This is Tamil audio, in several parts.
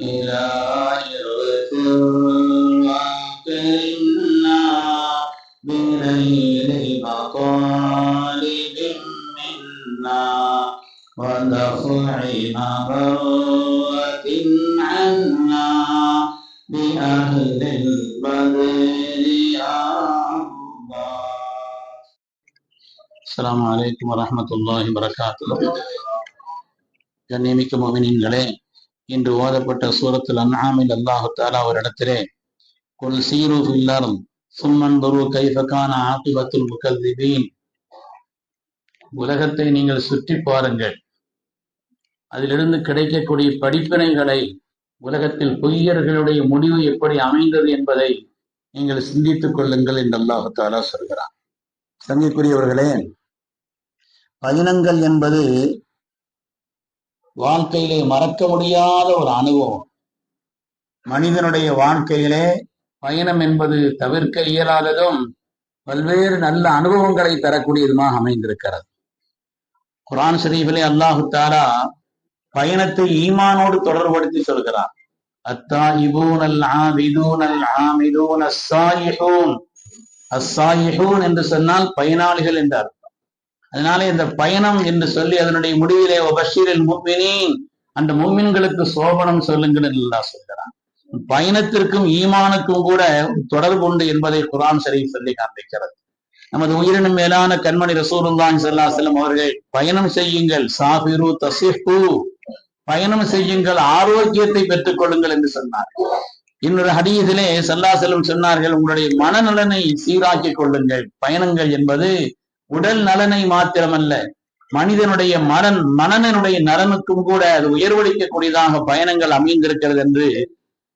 إلهي اغفر وقنا بنيل مطالب منا ودفع مروة عنا بأهل البدر يا الله السلام عليكم ورحمة الله وبركاته கண்ணியமிக்க மோமினின்களே என்று ஓதப்பட்ட சூரத்தில் அன்ஹாமில் அல்லாஹு தாலா ஒரு இடத்திலே குல் சீரு சும்மன் துரு கைஃபகான ஆகிபத்துல் முகல்திபீன் உலகத்தை நீங்கள் சுற்றி பாருங்கள். அதிலிருந்து கிடைக்கக்கூடிய படிப்பினைகளை உலகத்தில் பொய்யர்களுடைய முடிவு எப்படி அமைந்தது என்பதை நீங்கள் சிந்தித்துக் கொள்ளுங்கள் என்று அல்லாஹு தாலா சொல்கிறான். சங்கிக்குரியவர்களே பயணங்கள் என்பது வாழ்க்கையிலே மறக்க முடியாத ஒரு அனுபவம். மனிதனுடைய வாழ்க்கையிலே பயணம் என்பது தவிர்க்க இயலாததும் பல்வேறு நல்ல அனுபவங்களை தரக்கூடியதுமாக அமைந்திருக்கிறது. குரான் ஷரீஃபிலே அல்லாஹு தாலா பயணத்தை ஈமானோடு தொடர்படுத்தி சொல்கிறார் அத்தாயிபூன் அல் ஆபிதூன் அல் ஆமிதூன் அஸ்ஸாயிஹூன் அஸ்ஸாயிஹூன் என்று சொன்னால் பயனாளிகள் என்றார். அதனாலே இந்த பயணம் என்று சொல்லி அதனுடைய முடிவிலே ஒபஷீரில் மும்மினின் அந்த மும்மின்களுக்கு சோபனம் சொல்லுங்கள் என்று சொல்கிறான். பயணத்திற்கும் ஈமானுக்கும் கூட தொடர்பு உண்டு என்பதை குரான் சரி சொல்லி காண்பிக்கிறது. நமது உயிரினும் மேலான கண்மணி ரசூலுல்லாஹி ஸல்லல்லாஹு அலைஹி அவர்கள் பயணம் செய்யுங்கள் சாபிரு தசிஹு பயணம் செய்யுங்கள் ஆரோக்கியத்தை பெற்றுக் கொள்ளுங்கள் என்று சொன்னார். இன்னொரு ஹதீஸிலே சல்லா செல்லும் சொன்னார்கள் உங்களுடைய மனநலனை சீராக்கிக் கொள்ளுங்கள் பயணங்கள் என்பது உடல் நலனை மாத்திரமல்ல மனிதனுடைய மனன் மனநனுடைய நலனுக்கும் கூட அது உயர்வளிக்கக்கூடியதாக பயணங்கள் அமைந்திருக்கிறது என்று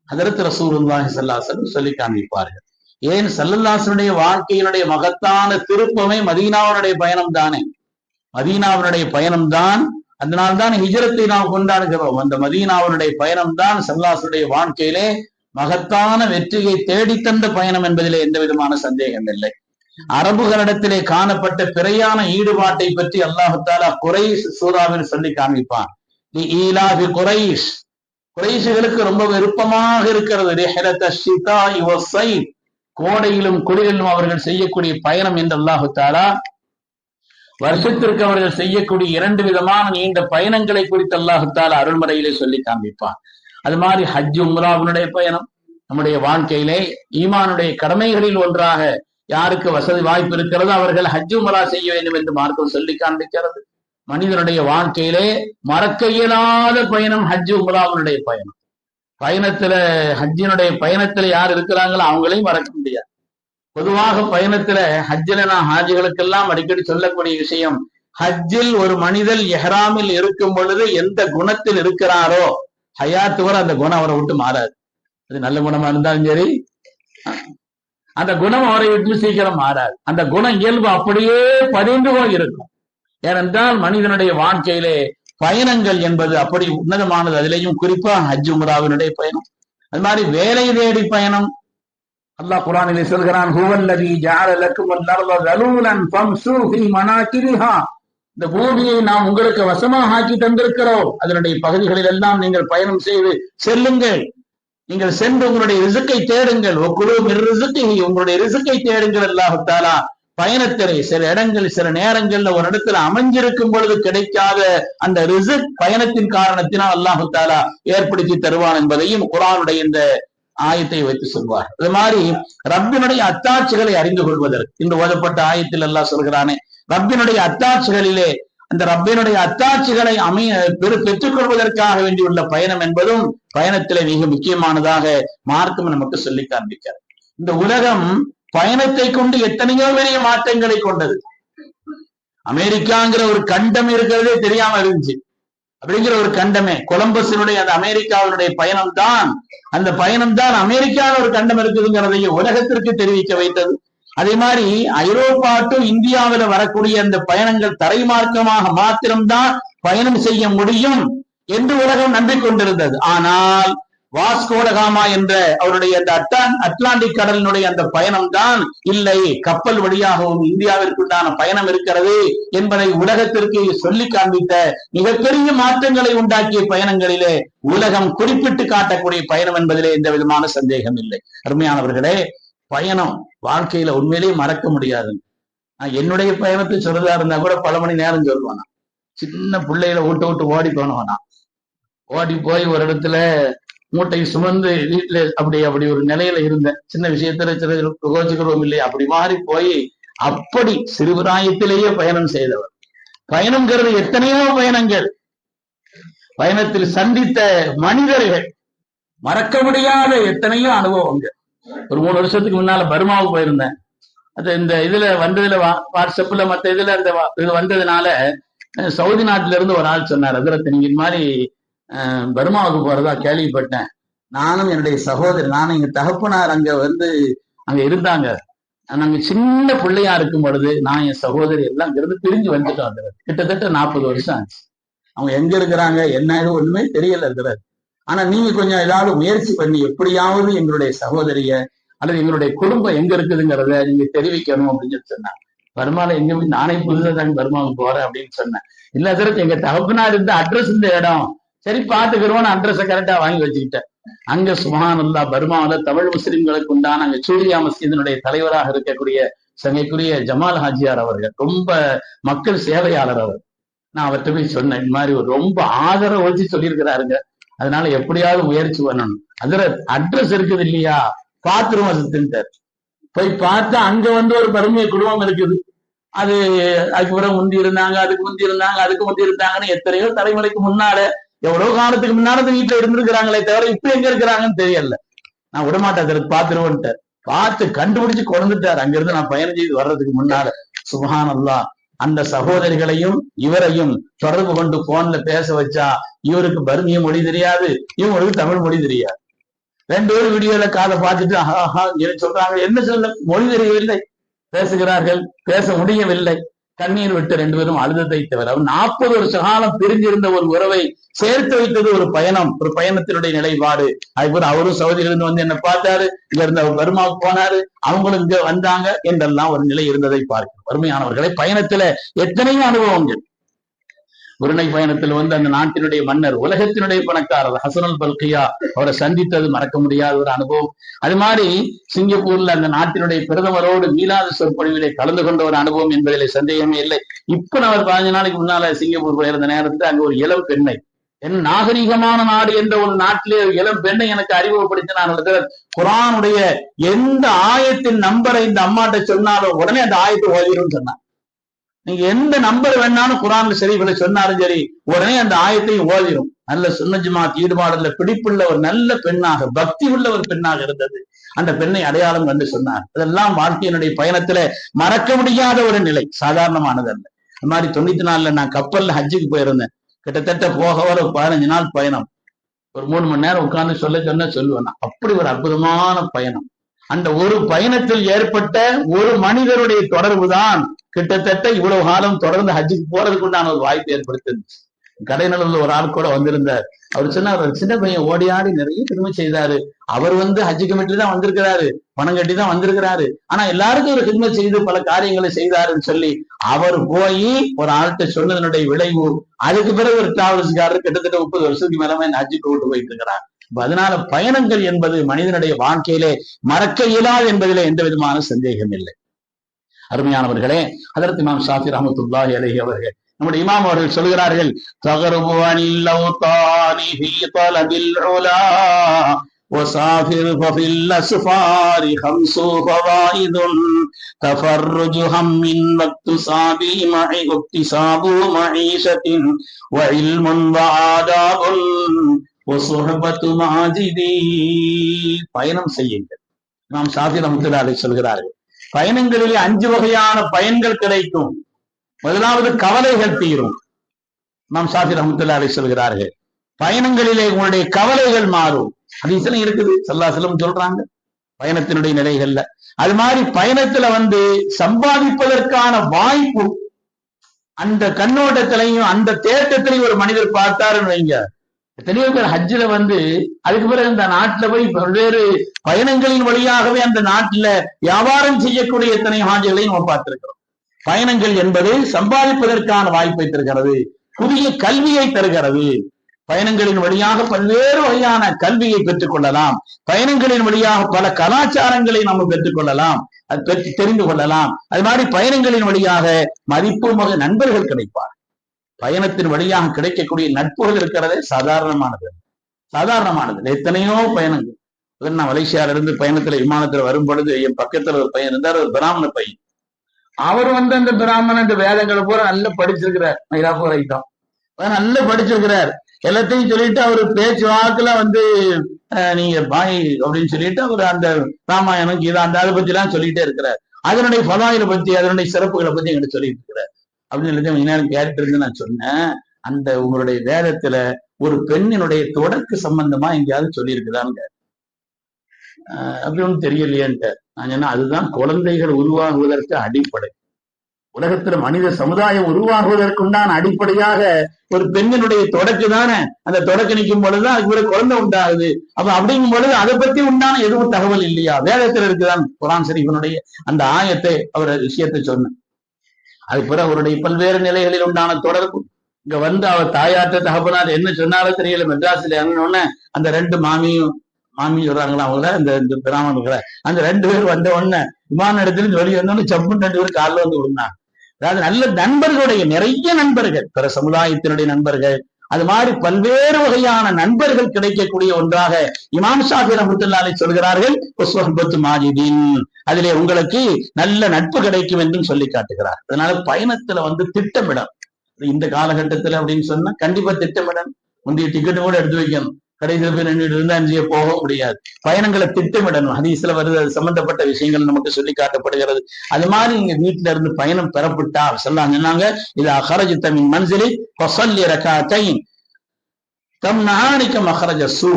அதற்கு ரசூலுல்லாஹி சல்லாசன் சொல்லி காண்பிப்பார்கள். ஏன் சல்லல்லாசனுடைய வாழ்க்கையினுடைய மகத்தான திருப்பமே மதீனாவனுடைய பயணம் தானே? மதீனாவினுடைய பயணம் தான் அதனால்தான் ஹிஜரத்தை நாம் கொண்டாடுகிறோம். அந்த மதீனாவினுடைய பயணம் தான் சல்லாசுடைய வாழ்க்கையிலே மகத்தான வெற்றியை தேடித்தந்த பயணம் என்பதிலே எந்த விதமான சந்தேகம் இல்லை. அரபுகளிடத்திலே காணப்பட்ட பிறையான ஈடுபாட்டை பற்றி அல்லாஹத்தாலா குறைஸ் சூறாவில் சொல்லி காண்பிப்பான் குறைஷ். குறைசுகளுக்கு ரொம்ப விருப்பமாக இருக்கிறது. கோடையிலும் குளிரிலும் அவர்கள் செய்யக்கூடிய பயணம் என்று அல்லாஹு தாலா வருஷத்திற்கு அவர்கள் செய்யக்கூடிய இரண்டு விதமான நீண்ட பயணங்களை குறித்து அல்லாஹு தாலா அருள்முறையிலே சொல்லி காண்பிப்பான் அது மாதிரி ஹஜ் உம்ராவினுடைய பயணம் நம்முடைய வாழ்க்கையிலே ஈமானுடைய கடமைகளில் ஒன்றாக யாருக்கு வசதி வாய்ப்பு இருக்கிறதோ அவர்கள் ஹஜ்ஜு உமரா செய்ய வேண்டும் என்று மார்க்கம் சொல்லி காண்பிக்கிறது. மனிதனுடைய வாழ்க்கையிலே மறக்க இயலாத பயணம் ஹஜ்ஜு உமராவினுடைய பயணம். பயணத்துல ஹஜ்ஜினுடைய பயணத்துல யார் இருக்கிறாங்களோ அவங்களையும் மறக்க முடியாது. பொதுவாக பயணத்துல ஹஜ்ஜில நான் ஹாஜிகளுக்கெல்லாம் அடிக்கடி சொல்லக்கூடிய விஷயம் ஹஜ்ஜில் ஒரு மனிதர் எஹ்ராமில் இருக்கும் பொழுது எந்த குணத்தில் இருக்கிறாரோ ஹயாத்து வர அந்த குணம் அவரை விட்டு மாறாது. அது நல்ல குணமா இருந்தாலும் சரி அந்த குணம் அவரை விட்டு சீக்கிரம் மாறாது. அந்த குணம் இயல்பு அப்படியே பதிந்து இருக்கும் ஏனென்றால் மனிதனுடைய வாழ்க்கையிலே பயணங்கள் என்பது அப்படி உன்னதமானது. அதிலேயும் குறிப்பா ஹஜ் உமராவினுடைய பயணம். அது மாதிரி வேலை தேடி பயணம். அல்லாஹ் குரானிலே சொல்கிறான் ஹுவல்லதி ஜஅல லக்கும் அல்-அர்த இந்த பூமியை நாம் உங்களுக்கு வசமாக ஆக்கி தந்திருக்கிறோம். அதனுடைய பகுதிகளில் எல்லாம் நீங்கள் பயணம் செய்து செல்லுங்கள். நீங்கள் சென்று உங்களுடைய ரிசுக்கை தேடுங்கள். ஒக்குழு உங்களுடைய ரிசுக்கை தேடுங்கள் அல்லாஹத்தாலா பயணத்திலே சில இடங்கள் சில நேரங்கள்ல ஒரு இடத்துல அமைஞ்சிருக்கும் பொழுது கிடைக்காத அந்த ரிசுக் பயணத்தின் காரணத்தினால் அல்லாஹு தாலா ஏற்படுத்தி தருவான் என்பதையும் குரானுடைய இந்த ஆயத்தை வைத்து சொல்வார். அது மாதிரி ரப்பினுடைய அத்தாட்சிகளை அறிந்து கொள்வதற்கு இன்று ஓதப்பட்ட ஆயத்தில் எல்லாம் சொல்கிறானே ரப்பினுடைய அத்தாட்சிகளிலே அந்த ரப்பினுடைய அத்தாட்சிகளை அமைய பெரு பெற்றுக் கொள்வதற்காக வேண்டியுள்ள பயணம் என்பதும் பயணத்திலே மிக முக்கியமானதாக மார்க்கம் நமக்கு சொல்லி காண்பிக்கிறார் இந்த உலகம் பயணத்தை கொண்டு எத்தனையோ பெரிய மாற்றங்களை கொண்டது. அமெரிக்காங்கிற ஒரு கண்டம் இருக்கிறதே தெரியாம இருந்துச்சு. அப்படிங்கிற ஒரு கண்டமே. கொலம்பஸினுடைய அந்த அமெரிக்காவினுடைய பயணம் தான் அந்த பயணம் தான் அமெரிக்காவில் ஒரு கண்டம் இருக்குதுங்கிறதையும் உலகத்திற்கு தெரிவிக்க வைத்தது. அதே மாதிரி ஐரோப்பா டு இந்தியாவில வரக்கூடிய அந்த பயணங்கள் தரைமார்க்கமாக மாத்திரம்தான் பயணம் செய்ய முடியும் என்று உலகம் நம்பிக்கொண்டிருந்தது ஆனால் வாஸ்கோடகாமா என்ற அவருடைய அந்த அட்டான் அட்லாண்டிக் கடலினுடைய அந்த பயணம் தான் இல்லை கப்பல் வழியாகவும் இந்தியாவிற்குண்டான பயணம் இருக்கிறது என்பதை உலகத்திற்கு சொல்லி காண்பித்த மிகப்பெரிய மாற்றங்களை உண்டாக்கிய பயணங்களிலே உலகம் குறிப்பிட்டு காட்டக்கூடிய பயணம் என்பதிலே எந்த விதமான சந்தேகம் இல்லை. அருமையானவர்களே பயணம் வாழ்க்கையில உண்மையிலேயே மறக்க முடியாது. நான் என்னுடைய பயணத்தை சொல்றதா இருந்தா கூட பல மணி நேரம் சொல்லுவானா. சின்ன பிள்ளையில விட்டு விட்டு ஓடி போனவனா. ஓடி போய் ஒரு இடத்துல மூட்டை சுமந்து வீட்டுல அப்படி அப்படி ஒரு நிலையில இருந்தேன். சின்ன விஷயத்துல சில கோச்சுக்கிறோம் இல்லையா? அப்படி மாறி போய் அப்படி சிறுபிராயத்திலேயே பயணம் செய்தவர். பயணம்ங்கிறது எத்தனையோ பயணங்கள். பயணத்தில் சந்தித்த மனிதர்கள் மறக்க முடியாத எத்தனையோ அனுபவங்கள். ஒரு மூணு வருஷத்துக்கு முன்னால பர்மாவுக்கு போயிருந்தேன். அது இந்த இதுல வந்ததுல வா- வாட்ஸ்அப்ல மத்த இதுல இந்த இது வந்ததுனால சவுதி நாட்டில இருந்து ஒரு ஆள் சொன்னார் அதிரத்து நீங்க மாதிரி பர்மாவுக்கு போறதா கேள்விப்பட்டேன். நானும் என்னுடைய சகோதரி நானும் எங்க தகப்பனார் அங்க வந்து அங்க இருந்தாங்க. நாங்க சின்ன பிள்ளையா இருக்கும் பொழுது நான் என் சகோதரி எல்லாம் இருந்து பிரிஞ்சு வந்துட்டோம் அதில் கிட்டத்தட்ட நாற்பது வருஷம் ஆச்சு. அவங்க எங்க இருக்கிறாங்க என்ன இது ஒண்ணுமே தெரியல இருக்கிறாரு ஆனா நீங்க கொஞ்சம் ஏதாவது முயற்சி பண்ணி எப்படியாவது எங்களுடைய சகோதரிய அல்லது எங்களுடைய குடும்பம் எங்க இருக்குதுங்கிறத நீங்க தெரிவிக்கணும் அப்படின்னு சொல்லி சொன்னாங்க பர்மால எங்க நானே புதுசா தான் பர்மாவுக்கு போறேன் அப்படின்னு சொன்னேன். இல்ல சார் எங்க தகப்பனார் இருந்த அட்ரஸ் இந்த இடம். சரி பாத்துக்கிறோம் அட்ரஸை கரெக்டா வாங்கி வச்சுக்கிட்டேன். அங்க சுபஹானல்லா பர்மாவில தமிழ் முஸ்லிம்களுக்கு உண்டான அங்க சூரியா மஸ்ஜிதினுடைய தலைவராக இருக்கக்கூடிய சங்கைக்குரிய ஜமால் ஹாஜியார் அவர்கள் ரொம்ப மக்கள் சேவையாளர் அவர். நான் அவர்கிட்ட போய் சொன்னேன் இந்த மாதிரி ஒரு ரொம்ப ஆதரவு வச்சு சொல்லியிருக்கிறாருங்க. அதனால எப்படியாவது முயற்சி பண்ணணும். அதுல அட்ரஸ் இருக்குது இல்லையா? பாத்ரூம் வசதின்ட்டார். போய் பார்த்தா அங்க வந்து ஒரு பெருமை குடும்பம் இருக்குது. அது அதுக்கு பிறகு முந்தி இருந்தாங்க அதுக்கு முந்தி இருந்தாங்க அதுக்கு முந்தி இருந்தாங்கன்னு எத்தனையோ தலைமுறைக்கு முன்னால எவ்வளவு காலத்துக்கு முன்னால வீட்டுல இருந்திருக்கிறாங்களே தவிர இப்ப எங்க இருக்கிறாங்கன்னு தெரியல. நான் விடமாட்டேன் அதற்கு பாத்துருவோன்ட்டு பார்த்து கண்டுபிடிச்சு குழந்துட்டார் அங்கிருந்து நான் பயணம் செய்து வர்றதுக்கு முன்னால. சுபஹானல்லா அந்த சகோதரிகளையும் இவரையும் தொடர்பு கொண்டு போன்ல பேச வச்சா இவருக்கு பர்மிய மொழி தெரியாது இவங்களுக்கு தமிழ் மொழி தெரியாது. ரெண்டு பேரும் வீடியோல காதை பார்த்துட்டு ஆஹா என்ன சொல்றாங்க என்ன சொல்ல மொழி தெரியவில்லை. பேசுகிறார்கள் பேச முடியவில்லை. கண்ணீர் விட்டு ரெண்டு பேரும் அழுதத்தை தவிர அவர் நாற்பது வருஷ காலம் பிரிஞ்சிருந்த ஒரு உறவை சேர்த்து வைத்தது ஒரு பயணம் ஒரு பயணத்தினுடைய நிலைப்பாடு. அதுபோல் அவரும் சவுதியிலிருந்து வந்து என்ன பார்த்தாரு இங்க இருந்து அவர் பர்மாவுக்கு போனாரு அவங்களும் இங்க வந்தாங்க என்றெல்லாம் ஒரு நிலை இருந்ததை பார்க்கிறோம். வறுமையானவர்களை பயணத்துல எத்தனையோ அனுபவங்கள். உருணை பயணத்தில் வந்து அந்த நாட்டினுடைய மன்னர் உலகத்தினுடைய பணக்காரர் ஹசனுல் பல்கியா அவரை சந்தித்தது மறக்க முடியாத ஒரு அனுபவம். அது மாதிரி சிங்கப்பூர்ல அந்த நாட்டினுடைய பிரதமரோடு மீளாத சொற்பொழிவிலே கலந்து கொண்ட ஒரு அனுபவம் என்பதிலே சந்தேகமே இல்லை. இப்ப நான் பதினஞ்சு நாளைக்கு முன்னால சிங்கப்பூர் போயிருந்த நேரத்துல அங்க ஒரு இளம் பெண்ணை என் நாகரிகமான நாடு என்ற ஒரு நாட்டிலே இளம் பெண்ணை எனக்கு அறிமுகப்படுத்தினார் குரானுடைய எந்த ஆயத்தின் நம்பரை இந்த அம்மாட்ட சொன்னாலும் உடனே அந்த ஆயத்தை ஓதிரும் சொன்னான். நீங்க எந்த நம்பர் வேணாலும் குரான்ல சரி இவளை சொன்னாலும் சரி உடனே அந்த ஆயத்தையும் ஓதிடும் நல்ல சுன்னஜமாத் ஈடுபாடுல பிடிப்புள்ள ஒரு நல்ல பெண்ணாக பக்தி உள்ள ஒரு பெண்ணாக இருந்தது. அந்த பெண்ணை அடையாளம் கண்டு சொன்னார். அதெல்லாம் வாழ்க்கையினுடைய பயணத்துல மறக்க முடியாத ஒரு நிலை. சாதாரணமானது அல்ல. அந்த மாதிரி தொண்ணூத்தி நாலுல நான் கப்பல்ல ஹஜ்ஜுக்கு போயிருந்தேன். கிட்டத்தட்ட போக வர ஒரு பதினஞ்சு நாள் பயணம். ஒரு மூணு மணி நேரம் உட்கார்ந்து சொல்ல சொன்ன சொல்லுவேன் அப்படி ஒரு அற்புதமான பயணம். அந்த ஒரு பயணத்தில் ஏற்பட்ட ஒரு மனிதருடைய தொடர்பு தான் கிட்டத்தட்ட இவ்வளவு காலம் தொடர்ந்து ஹஜ்ஜுக்கு போறதுக்கு உண்டான ஒரு வாய்ப்பு ஏற்படுத்துச்சு கடைநலூர்ல ஒரு ஆள் கூட வந்திருந்தார். அவர் சொன்னார் சின்ன பையன் ஓடி ஆடி நிறைய திரும்ப செய்தாரு. அவர் வந்து ஹஜ்ஜு கமிட்டி தான் வந்திருக்கிறாரு. பணம் கட்டி தான் வந்திருக்கிறாரு. ஆனா எல்லாருக்கும் ஒரு ஹிட்மத் செய்து பல காரியங்களை செய்தாருன்னு சொல்லி அவர் போய் ஒரு ஆள்கிட்ட சொன்னதனுடைய விளைவு. அதுக்கு பிறகு ஒரு டிராவல்ஸ்காரர் கிட்டத்தட்ட முப்பது வருஷத்துக்கு மேலமே ஹஜ்ஜுக்கு கூட்டு போயிட்டு இருக்கிறார். அதனால பயணங்கள் என்பது மனிதனுடைய வாழ்க்கையிலே மறக்க இயலாது என்பதிலே எந்த விதமான சந்தேகம் இல்லை. அருமையானவர்களே அதற்கு இமாம் ஷாஃபி ரஹமத்துல்லாஹி அலைஹி அவர்கள் நம்முடைய இமாம் அவர்கள் சொல்கிறார்கள் தகருபு அனில் லௌதானி ஃபீ தலபில் உலா وسافر ففي الأسفار خمس فوائد تفرج هم واكتساب معي واكتساب معيشة وعلم وآداب وصحبة ماجدي பயணம் செய்யுங்கள் நாம் ஷாஃபி ரஹமத்துல்லாஹி அலைஹி சொல்கிறார்கள் பயணங்களிலே அஞ்சு வகையான பயன்கள் கிடைக்கும். முதலாவது கவலைகள் தீரும். நாம் ஷாஃபி ரஹமத்துல்லா அலி சொல்கிறார்கள் பயணங்களிலே உங்களுடைய கவலைகள் மாறும். ஹதீஸ்ல இருக்குது சல்லாசலம் சொல்றாங்க பயணத்தினுடைய நிலைகள்ல. அது மாதிரி பயணத்துல வந்து சம்பாதிப்பதற்கான வாய்ப்பு அந்த கண்ணோட்டத்திலையும் அந்த தேட்டத்திலையும் ஒரு மனிதர் பார்த்தாருன்னு வைங்க. எத்தனையோ பேர் ஹஜ்ஜில் வந்து அதுக்கு பிறகு இந்த நாட்டுல போய் பல்வேறு பயணங்களின் வழியாகவே அந்த நாட்டுல வியாபாரம் செய்யக்கூடிய எத்தனை ஹாஜிகளையும் நம்ம பார்த்திருக்கிறோம். பயணங்கள் என்பது சம்பாதிப்பதற்கான வாய்ப்பை தருகிறது புதிய கல்வியை தருகிறது. பயணங்களின் வழியாக பல்வேறு வகையான கல்வியை பெற்றுக் கொள்ளலாம். பயணங்களின் வழியாக பல கலாச்சாரங்களை நம்ம பெற்றுக் கொள்ளலாம் அது பெற்று தெரிந்து கொள்ளலாம். அது மாதிரி பயணங்களின் வழியாக மதிப்பு மக நண்பர்கள் கிடைப்பார் பயணத்தின் வழியாக கிடைக்கக்கூடிய நட்புகள் இருக்கிறதே சாதாரணமானது. சாதாரணமானது. எத்தனையோ பயணங்கள். நான் மலேசியால இருந்து பயணத்துல விமானத்துல வரும் பொழுது என் பக்கத்துல ஒரு பையன் இருந்தார் ஒரு பிராமண பையன். அவர் வந்து அந்த பிராமண அந்த வேதங்களை பூரா நல்லா படிச்சிருக்கிறார். மயிலாப்பூர் ஐட்டம் நல்லா படிச்சிருக்கிறார். எல்லாத்தையும் சொல்லிட்டு அவர் பேச்சு வாக்குல வந்து நீங்க பாய் அப்படின்னு சொல்லிட்டு அவர் அந்த ராமாயணம் கீதா அந்த அதை பத்தி எல்லாம் சொல்லிட்டே இருக்கிறார். அதனுடைய பதாயில பத்தி அதனுடைய சிறப்புகளை பத்தி எங்கிட்ட சொல்லிட்டு இருக்கிறார். அப்படின்னு சொல்லி கொஞ்ச நேரம் கேட்டு இருந்து நான் சொன்னேன். அந்த உங்களுடைய வேதத்துல ஒரு பெண்ணினுடைய தொடக்கு சம்பந்தமா எங்கேயாவது சொல்லியிருக்குதாங்க அப்படி ஒன்றும் தெரியலையேன்ட்டு நான் சொன்னேன் அதுதான் குழந்தைகள் உருவாகுவதற்கு அடிப்படை. உலகத்துல மனித சமுதாயம் உருவாகுவதற்குண்டான அடிப்படையாக ஒரு பெண்ணினுடைய தொடக்கு தானே. அந்த தொடக்கு நிற்கும் பொழுதுதான் அதுக்கு பிறகு குழந்தை உண்டாகுது. அப்ப அப்படிங்கும் பொழுது அதை பத்தி உண்டான எதுவும் தகவல் இல்லையா? வேதத்துல இருக்குதான் குரான் இவனுடைய அந்த ஆயத்தை அவர் விஷயத்தை சொன்னேன் அது பிறகு அவருடைய பல்வேறு நிலைகளில் உண்டான தொடர்பு. இங்க வந்து அவர் தாயாற்ற தகப்பனார் என்ன சொன்னாலும் தெரியல மெட்ராஸ்ல என்னன்னு அந்த ரெண்டு மாமியும் மாமி சொல்றாங்களா அவங்கள அந்த இந்த பிராமணர்களை. அந்த ரெண்டு பேர் வந்த உடனே விமான இடத்துல இருந்து வெளியே வந்தோடனே சப்புன்னு ரெண்டு பேர் காலில் வந்து விழுந்தாங்க. அதாவது நல்ல நண்பர்களுடைய நிறைய நண்பர்கள் பிற சமுதாயத்தினுடைய நண்பர்கள் அது மாதிரி பல்வேறு வகையான நண்பர்கள் கிடைக்கக்கூடிய ஒன்றாக இமாம் ஷாஃபி ரஹமத்துல்லாலை சொல்கிறார்கள் உஸ்வஹபத்து மாஜிதீன். அதிலே உங்களுக்கு நல்ல நட்பு கிடைக்கும் என்றும் சொல்லி காட்டுகிறார். அதனால பயணத்துல வந்து திட்டமிடம் இந்த காலகட்டத்துல அப்படின்னு சொன்னா கண்டிப்பா திட்டமிடம் முந்தைய டிக்கெட்டு கூட எடுத்து வைக்கணும். கடைசியில் போய் நின்றுட்டு இருந்தா போக முடியாது. பயணங்களை திட்டமிடணும். ஹதீஸ்ல வருது அது சம்பந்தப்பட்ட விஷயங்கள் நமக்கு சொல்லி காட்டப்படுகிறது. அது மாதிரி நீங்க வீட்டுல இருந்து பயணம் பெறப்பட்டா சொல்லலாம் சொன்னாங்க இது அகரஜி தமிழ் மன்சிலி கொசல்லி ரகாத்தைன் தம் நாணிக்க மகரஜ சூ.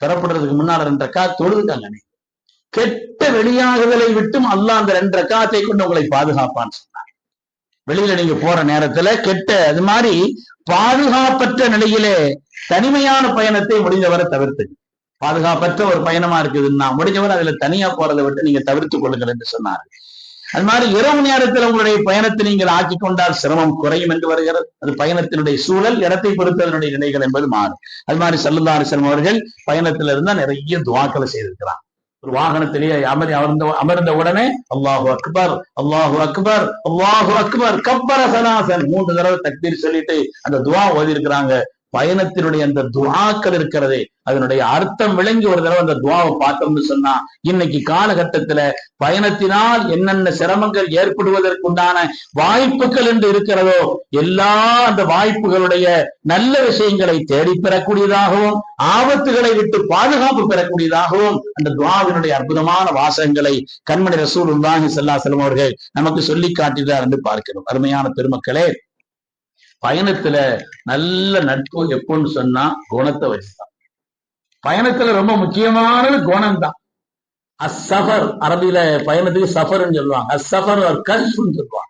பெறப்படுறதுக்கு முன்னால ரெண்டு ரக்கா தொழுதுக்காங்க நீ கெட்ட வெளியாகுதலை விட்டும் அல்லாஹ் அந்த ரெண்டு ரக்காத்தை கொண்டு உங்களை பாதுகாப்பான்னு சொன்னார் வெளியில நீங்க போற நேரத்துல கெட்ட அது மாதிரி பாதுகாப்பற்ற நிலையிலே தனிமையான பயணத்தை முடிஞ்சவரை தவிர்த்து. பாதுகாப்பற்ற ஒரு பயணமா இருக்குதுன்னா முடிஞ்சவரை அதுல தனியா போறதை விட்டு நீங்க தவிர்த்துக் கொள்ளுங்கள் என்று சொன்னார். அது மாதிரி இரவு நேரத்தில் உங்களுடைய பயணத்தை நீங்கள் ஆக்கி கொண்டால் சிரமம் குறையும் என்று வருகிறது. அது பயணத்தினுடைய சூழல் இடத்தை பொறுத்து அதனுடைய நிலைகள் என்பது மாறும். அது மாதிரி சல்லுல்லா அவர்கள் பயணத்துல இருந்தா நிறைய துவாக்களை செய்திருக்கிறான் ஒரு வாகனத்திலேயே அமரி அமர்ந்த அமர்ந்த உடனே அல்லாஹு அக்பர் அல்லாஹு அக்பர் அல்லாஹு அக்பர் கப்பர சனாசன். மூன்று தடவை தக்பீர் சொல்லிட்டு அந்த துவா ஓதி இருக்கிறாங்க பயணத்தினுடைய அந்த துவாக்கள் இருக்கிறதே அதனுடைய அர்த்தம் விளங்கி ஒரு தடவை அந்த துவாவை பார்த்தோம்னு சொன்னா இன்னைக்கு காலகட்டத்துல பயணத்தினால் என்னென்ன சிரமங்கள் ஏற்படுவதற்குண்டான வாய்ப்புகள் என்று இருக்கிறதோ எல்லா அந்த வாய்ப்புகளுடைய நல்ல விஷயங்களை தேடி பெறக்கூடியதாகவும் ஆபத்துகளை விட்டு பாதுகாப்பு பெறக்கூடியதாகவும் அந்த துவாவினுடைய அற்புதமான வாசகங்களை கண்மணி ரசூல் உல்லாஹி சல்லாசலம் அவர்கள் நமக்கு சொல்லி காட்டினார் என்று பார்க்கிறோம். அருமையான பெருமக்களே பயணத்துல நல்ல நட்பு எப்போன்னு சொன்னா குணத்தை வச்சுதான். பயணத்துல ரொம்ப முக்கியமானது குணம் தான் அசஃபர் அரபியில பயணத்துக்கு சஃபர்னு சொல்லுவாங்க. அசஃபர் ஒரு கஷ்ப்னு சொல்லுவாங்க.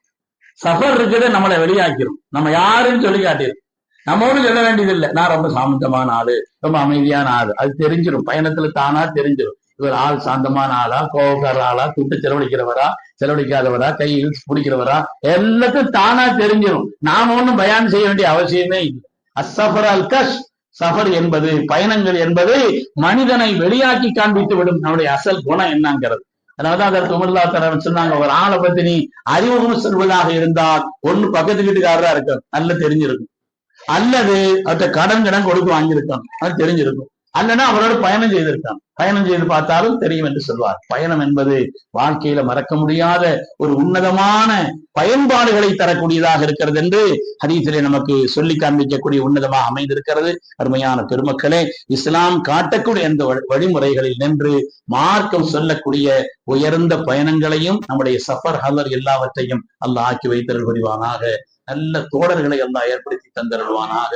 சஃபர் இருக்கிறத நம்மளை வெளியாக்கிரும். நம்ம யாருன்னு சொல்லி காட்டிடும் நம்ம ஒண்ணும் சொல்ல வேண்டியது இல்லை நான் ரொம்ப சாமந்தமான ஆளு ரொம்ப அமைதியான ஆளு. அது தெரிஞ்சிடும் பயணத்துல தானா தெரிஞ்சிடும் இவர் ஆள் சாந்தமான ஆளா கோபக்கார ஆளா துட்டு செலவழிக்கிறவரா செலவழிக்காதவரா கை இழுத்து பிடிக்கிறவரா எல்லாத்தையும் தானா தெரிஞ்சிடும் நாம ஒண்ணும் பயான் செய்ய வேண்டிய அவசியமே இல்லை. அசஃபர் அல் கஷ் சஃபர் என்பது பயணங்கள் என்பது மனிதனை வெளியாக்கி காண்பித்து விடும் நம்முடைய அசல் குணம் என்னங்கிறது. அதனாலதான் அதற்கு உமர்லா தரன் சொன்னாங்க ஒரு ஆளை பத்தி நீ அறிமுகம் செல்வதாக இருந்தால் ஒண்ணு பக்கத்து வீட்டுக்காரரா இருக்கும் நல்ல தெரிஞ்சிருக்கும். அல்லது அவர்கிட்ட கடன் கடன் கொடுத்து வாங்கியிருக்கணும். அது தெரிஞ்சிருக்கும். அல்லனா அவரோட பயணம் செய்திருக்கான். பயணம் செய்து பார்த்தாலும் தெரியும் என்று சொல்வார். பயணம் என்பது வாழ்க்கையில மறக்க முடியாத ஒரு உன்னதமான பயன்பாடுகளை தரக்கூடியதாக இருக்கிறது என்று ஹதீஸிலே நமக்கு சொல்லி காண்பிக்கக்கூடிய உன்னதமாக அமைந்திருக்கிறது. அருமையான பெருமக்களே இஸ்லாம் காட்டக்கூடிய அந்த வழி- வழிமுறைகளில் நின்று மார்க்கம் சொல்லக்கூடிய உயர்ந்த பயணங்களையும் நம்முடைய சஃபர் ஹலர் எல்லாவற்றையும் அல்லாஹ் ஆக்கி வைத்தல் புரிவானாக. நல்ல தோழர்களை அல்லாஹ் ஏற்படுத்தி தந்தருள்வானாக.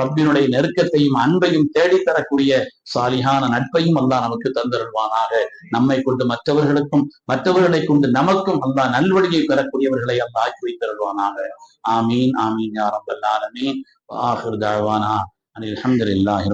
ரப்பினுடைய நெருக்கத்தையும் அன்பையும் தேடித் தரக்கூடிய சாலிகான நட்பையும் அல்லா நமக்கு தந்தருள்வானாக. நம்மை கொண்டு மற்றவர்களுக்கும் மற்றவர்களை கொண்டு நமக்கும் அல்லா நல்வழியை பெறக்கூடியவர்களை அல்லா ஆக்கி வைத்தருள்வானாக. ஆமீன் ஆமீன் யா ரப்பல் ஆலமீன். ஆஹிர் தாவானா. அலமதுல்லாஹி